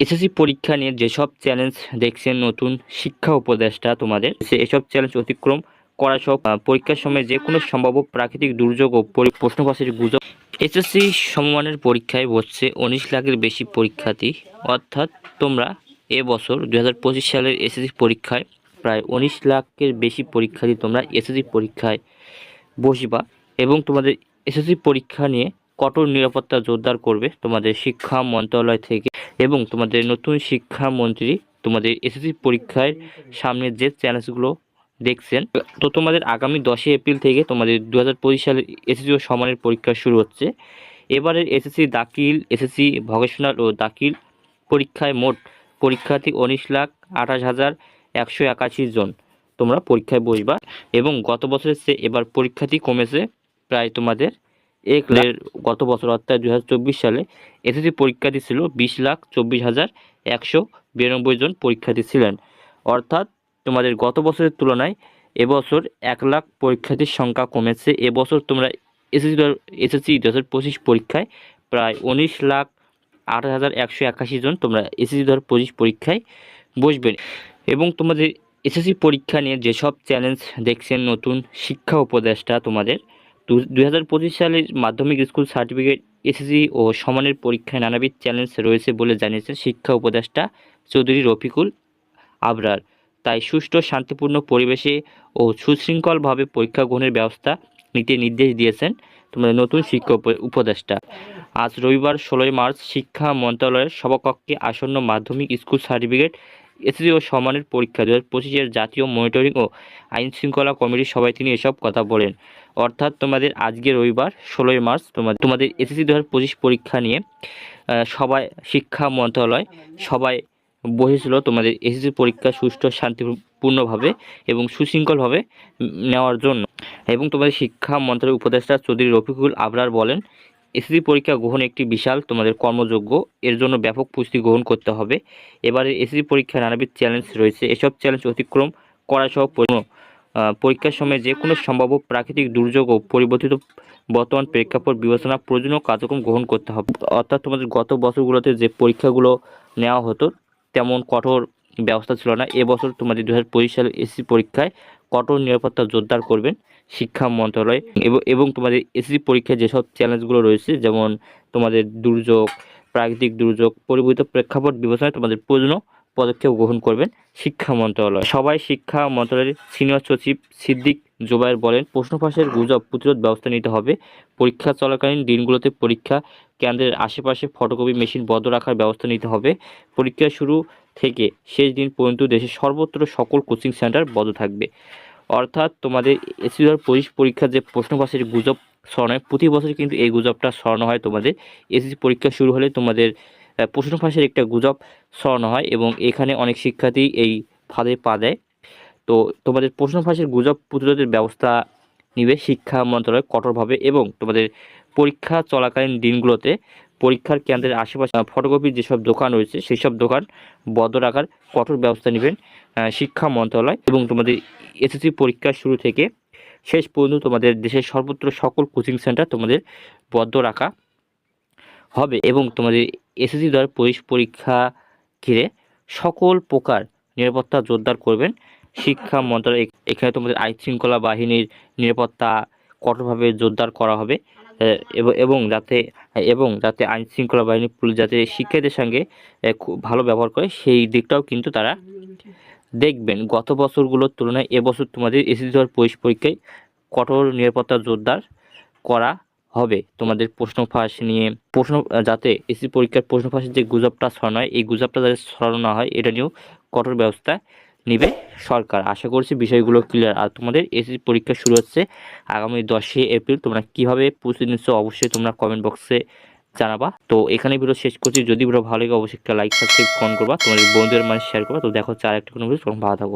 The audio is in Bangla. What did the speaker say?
এসএসসি পরীক্ষা নিয়ে যেসব চ্যালেঞ্জ দেখছেন নতুন শিক্ষা উপদেষ্টা তোমাদের, সে এসব চ্যালেঞ্জ অতিক্রম করা সব পরীক্ষার সময় যে কোনো সম্ভাব্য প্রাকৃতিক দুর্যোগ ও প্রশ্নপাশের গুজব। এসএসসি সমমানের পরীক্ষায় বসছে উনিশ লাখের বেশি পরীক্ষার্থী। অর্থাৎ তোমরা এবছর দু হাজার পঁচিশ সালের এসএসসি পরীক্ষায় প্রায় উনিশ লাখের বেশি পরীক্ষার্থী তোমরা এসএসসি পরীক্ষায় বসবা এবং তোমাদের এসএসসি পরীক্ষা নিয়ে কঠোর নিরাপত্তা জোরদার করবে তোমাদের শিক্ষা মন্ত্রণালয় থেকে এবং তোমাদের নতুন শিক্ষামন্ত্রী তোমাদের এসএসসি পরীক্ষার সামনে যে চ্যালেঞ্জগুলো দেখছেন, তো তোমাদের আগামী দশই এপ্রিল থেকে তোমাদের দু হাজার পঁচিশ সালের এসএসসি ও সমানের পরীক্ষা শুরু হচ্ছে। এবারের এসএসসি দাখিল এসএসসি ভকেশনাল ও দাখিল পরীক্ষায় মোট পরীক্ষার্থী উনিশ লাখ আঠাশ হাজার একশো একাশি জন তোমরা পরীক্ষায় বসবা এবং গত বছরের চেয়ে এবার পরীক্ষার্থী কমেছে প্রায় তোমাদের এক গত বছর, অর্থাৎ দু হাজার চব্বিশ সালে এসএসসি পরীক্ষার্থী ছিল বিশ লাখ চব্বিশ হাজার একশো বিরানব্বই জন পরীক্ষার্থী ছিলেন। অর্থাৎ তোমাদের গত বছরের তুলনায় এবছর এক লাখ পরীক্ষার্থীর সংখ্যা কমেছে। এবছর তোমরা এসএসসি এসএসসি দু হাজার পঁচিশ পরীক্ষায় প্রায় উনিশ লাখ আট হাজার একশো একাশি জন তোমরা এসএসসি দু হাজার পঁচিশ পরীক্ষায় বসবেন এবং তোমাদের এসএসসি পরীক্ষা নিয়ে যেসব চ্যালেঞ্জ দেখছেন নতুন শিক্ষা উপদেষ্টা তোমাদের দুই হাজার পঁচিশ সালের মাধ্যমিক স্কুল সার্টিফিকেট, এসএসসি ও সমানের পরীক্ষায় নানাবিধ চ্যালেঞ্জ রয়েছে বলে জানিয়েছেন শিক্ষা উপদেষ্টা চৌধুরী রফিকুল আবরার। তাই সুষ্ঠু, শান্তিপূর্ণ পরিবেশে ও সুশৃঙ্খলভাবে পরীক্ষা গ্রহণের ব্যবস্থা নিতে নির্দেশ দিয়েছেন তোমাদের নতুন শিক্ষা উপ- উপদেষ্টা। আজ রবিবার ষোলোই মার্চ শিক্ষা মন্ত্রণালয়ের সভাকক্ষে আসন্ন মাধ্যমিক স্কুল সার্টিফিকেট এসএসসি ও সমানের পরীক্ষা। দু হাজার জাতীয় মনিটরিং ও আইন শৃঙ্খলা কমিটির সবাই তিনি এসব কথা বলেন। অর্থাৎ তোমাদের আজকে রবিবার, ষোলোই মার্চ, তোমাদের তোমাদের এসএসসি দু হাজার পঁচিশ পরীক্ষা নিয়ে সবাই, শিক্ষা মন্ত্রণালয় সবাই বসেছিল তোমাদের এসএসসি পরীক্ষা সুষ্ঠু, শান্তিপূর্ণভাবে এবং সুশৃঙ্খলভাবে নেওয়ার জন্য। এবং তোমাদের শিক্ষা মন্ত্রণালয়ের উপদেষ্টা চৌধুরী রফিকুল আবরার বলেন এসএসসি পরীক্ষা গ্রহণ একটি বিশাল তোমাদের কর্মযোগ্য, এর জন্য ব্যাপক পুষ্টি গ্রহণ করতে হবে। এবারে এসএসসি পরীক্ষায় নানাবিধ চ্যালেঞ্জ রয়েছে। এসব চ্যালেঞ্জ অতিক্রম করা সহ পরি- পরীক্ষার সময় যে কোনো সম্ভাব্য প্রাকৃতিক দুর্যোগ ও পরিবর্তিত বর্তমান প্রেক্ষাপট বিবেচনা প্রয়োজনীয় কার্যক্রম গ্রহণ করতে হবে। অর্থাৎ তোমাদের গত বছরগুলোতে যে পরীক্ষাগুলো নেওয়া হতো, তেমন কঠোর ব্যবস্থা ছিল না। এবছর তোমাদের দু হাজার পঁচিশ সালের এসএসসি পরীক্ষায় কঠোর নিরাপত্তা জোরদার করবেন শিক্ষা মন্ত্রণালয় এবং তোমাদের এসএসসি পরীক্ষায় যেসব চ্যালেঞ্জগুলো রয়েছে, যেমন তোমাদের দুর্যোগ, প্রাকৃতিক দুর্যোগ পরিবর্তিত প্রেক্ষাপট বিবেচনায় তোমাদের প্রয়োজনীয় পদক্ষেপ গ্রহণ করবেন শিক্ষা মন্ত্রণালয়। সবাই শিক্ষা মন্ত্রণালয়ের সিনিয়র সচিব সিদ্দিক জোবায়ের বলেন, প্রশ্ন ফাঁসের গুজব প্রতিরোধ ব্যবস্থা নিতে হবে। পরীক্ষা চলাকালীন দিনগুলোতে পরীক্ষা কেন্দ্রের আশেপাশে ফটোকপি মেশিন বন্ধ রাখার ব্যবস্থা নিতে হবে। পরীক্ষা শুরু থেকে শেষ দিন পর্যন্ত দেশের সর্বত্র সকল কোচিং সেন্টার বন্ধ থাকবে। অর্থাৎ তোমাদের এসি পঁচিশ পরীক্ষার যে প্রশ্ন ফাঁসের গুজব ছড়ানো হয় প্রতি বছর কিন্তু এই গুজবটা ছড়ানো হয় তোমাদের। এসএসসি পরীক্ষা শুরু হলে তোমাদের প্রশ্ন একটা গুজব ছড়ানো হয় এবং এখানে অনেক শিক্ষার্থী এই ফাঁদে পা দেয়। তো তোমাদের প্রশ্ন গুজব প্রতিরোধের ব্যবস্থা নিবে শিক্ষা মন্ত্রণালয় কঠোরভাবে এবং তোমাদের পরীক্ষা চলাকালীন দিনগুলোতে পরীক্ষার কেন্দ্রের আশেপাশে ফটোকপির যেসব দোকান রয়েছে সেই সব দোকান বন্ধ রাখার কঠোর ব্যবস্থা নেবেন শিক্ষা মন্ত্রণালয় এবং তোমাদের এসএসসি পরীক্ষার শুরু থেকে শেষ পর্যন্ত তোমাদের দেশের সর্বত্র সকল কোচিং সেন্টার তোমাদের বদ্ধ রাখা হবে এবং তোমাদের এসএসসি দ্বারা পরিশ পরীক্ষা ঘিরে সকল প্রকার নিরাপত্তা জোরদার করবেন। শিক্ষা মন্ত্রণালয় এখানে তোমাদের আইন শৃঙ্খলা বাহিনীর নিরাপত্তা কঠোরভাবে জোরদার করা হবে। এবং যাতে এবং যাতে আইন শৃঙ্খলা বাহিনী পুলিশ যাতে শিক্ষার্থীদের সঙ্গে খুব ভালো ব্যবহার করে, সেই দিকটাও কিন্তু তারা দেখবেন। গত বছরগুলোর তুলনায় এবছর তোমাদের এসএসসি দেওয়ার পরীক্ষায় কঠোর নিরাপত্তা জোরদার করা হবে। তোমাদের প্রশ্ন ফাঁস নিয়ে, প্রশ্ন, যাতে এসি পরীক্ষার প্রশ্ন ফাঁসের যে গুজবটা ছড়ানো হয়, এই গুজবটা যাতে ছড়ানো না হয়, এটা নিয়েও কঠোর ব্যবস্থা নেবে সরকার। আশা করছি বিষয়গুলো ক্লিয়ার আর তোমাদের এসএসসি পরীক্ষা শুরু হচ্ছে আগামী দশই এপ্রিল। তোমরা কীভাবে প্রস্তুতি নিচ্ছ অবশ্যই তোমরা কমেন্ট বক্সে জানাবা। তো এখানে ভিডিও শেষ করছি। যদি ভিডিও ভালো লাগে, অবশ্যই একটা লাইক সাবস্ক্রাইব কমেন্ট করবা। তোমাদের বন্ধুদের মানে শেয়ার করবা। তো দেখো চার একটা কোনো ভিডিও তখন ভালো থাকো।